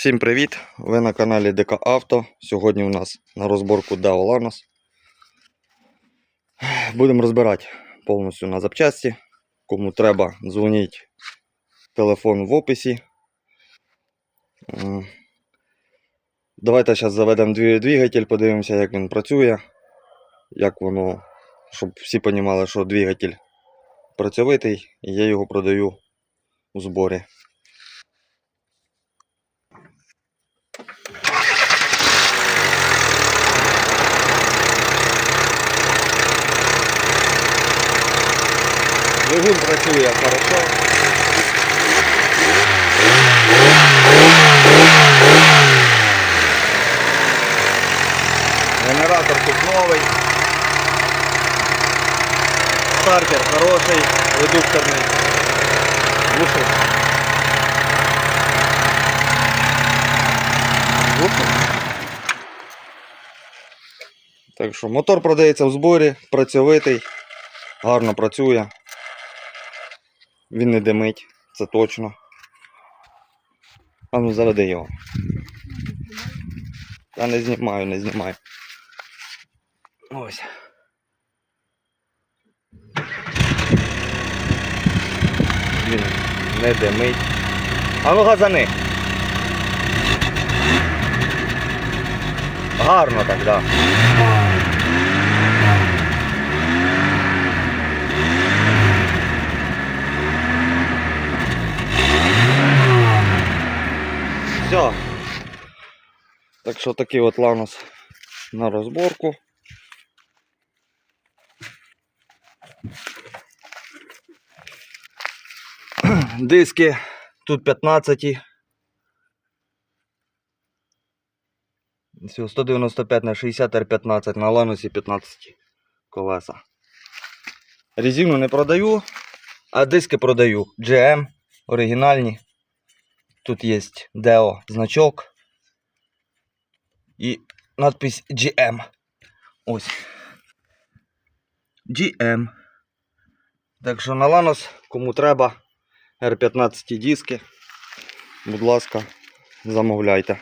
Всім привіт! Ви на каналі ДК Авто. Сьогодні у нас на розборку DAO Lanos. Будемо розбирати повністю на запчасті. Кому треба, дзвоніть. Телефон в описі. Давайте зараз заведемо двигатель, подивимося, як він працює. Як воно, щоб всі розуміли, що двигатель працьовитий, і я його продаю у зборі. Двигун працює хорошо. Генератор тут новий. Стартер хороший, редукторний. Глушок. Так що мотор продається в зборі, працьовитий, гарно працює. Він не димить, це точно. А ну заведи його. Я не знімаю, не знімаю. Ось. Він не димить. А ну газани. Гарно так, да. Все. Так що такий от ланос на розборку. Диски тут 15. Всього 195 на 60 R15 на ланосі 15 колеса. Резину не продаю, а диски продаю. GM оригінальні. Тут є DEO значок і надпись GM. Ось. GM. Так що на Ланос, кому треба, R15 диски, будь ласка, замовляйте.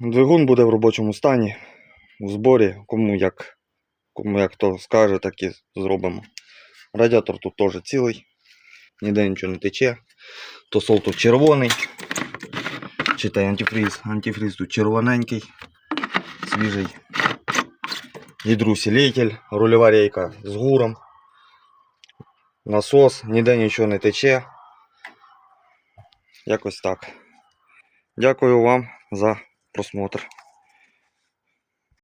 Двигун буде в робочому стані, у зборі, кому як, кому як хто скаже, так і зробимо. Радіатор тут теж цілий, ніде нічого не тече. Тосол тут червоний. Читай антифриз. Антифриз тут червоненький, свіжий. Гідроусилитель, рульова рейка з гуром. Насос, ніде нічого не тече. Якось так. Дякую вам за просмотр.